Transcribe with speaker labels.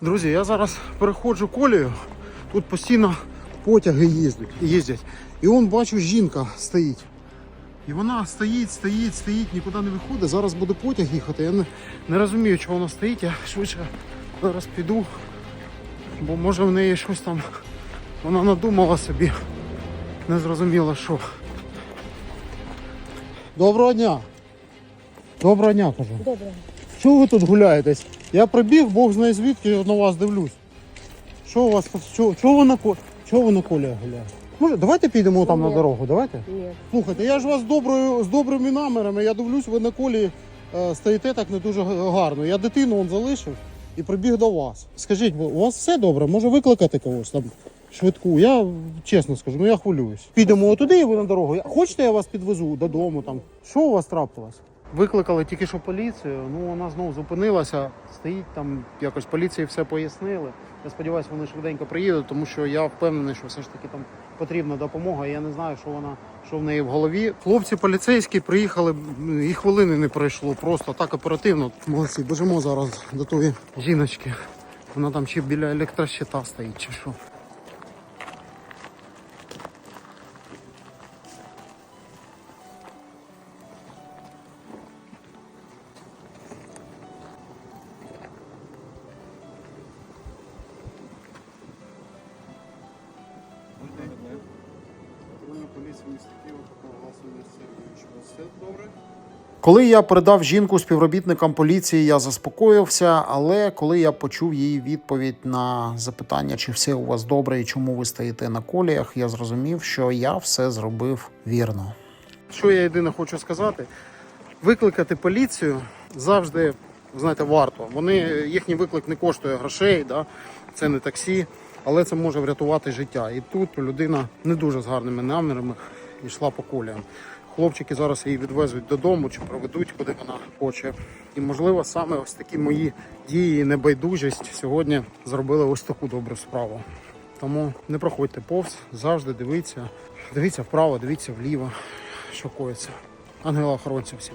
Speaker 1: Друзі, я зараз переходжу колію. Тут постійно потяги їздять. їздять. І он бачу, жінка стоїть. І вона стоїть, стоїть, стоїть, нікуди не виходить. Зараз буде потяг їхати. Я не, не розумію, чого вона стоїть. Я швидше зараз піду. Бо може в неї щось там вона надумала собі. Не зрозуміла що. Доброго дня. Доброго дня, кажу.
Speaker 2: Добре.
Speaker 1: Чого ви тут гуляєтесь? Я прибіг, Бог знає звідки, я на вас дивлюсь. Що у вас? Чого, чого ви на ко... ви на колі гуляєте? Може, давайте підемо там на дорогу, давайте?
Speaker 2: Ні.
Speaker 1: Слухайте, я ж вас з доброю, з добрими намірами, я дивлюсь, ви на колі е, стоїте так не дуже гарно. Я дитину он залишив і прибіг до вас. Скажіть, у вас все добре? Може викликати когось там швидку? Я чесно скажу, ну я хвилююсь. Підемо туди і ви на дорогу. Хочете, я вас підвезу додому там? Що у вас трапилось? Викликали тільки що поліцію, ну вона знову зупинилася, стоїть там, якось поліції все пояснили. Я сподіваюся, вони швиденько приїдуть, тому що я впевнений, що все ж таки там потрібна допомога. Я не знаю, що вона що в неї в голові. Хлопці поліцейські приїхали, і хвилини не пройшло, просто так оперативно. Молодці, біжимо зараз до тої жіночки. Вона там чи біля електрощита стоїть, чи що. Коли я передав жінку співробітникам поліції, я заспокоївся. Але коли я почув її відповідь на запитання, чи все у вас добре і чому ви стоїте на коліях, я зрозумів, що я все зробив вірно. Що я єдине хочу сказати: викликати поліцію завжди знаєте, варто. Вони їхній виклик не коштує грошей, да? це не таксі, але це може врятувати життя. І тут людина не дуже з гарними намірами йшла по коліям. Хлопчики зараз її відвезуть додому чи проведуть, куди вона хоче. І можливо саме ось такі мої дії і небайдужість сьогодні зробили ось таку добру справу. Тому не проходьте повз, завжди дивіться. Дивіться вправо, дивіться вліво, що коїться. Ангела охоронця всім.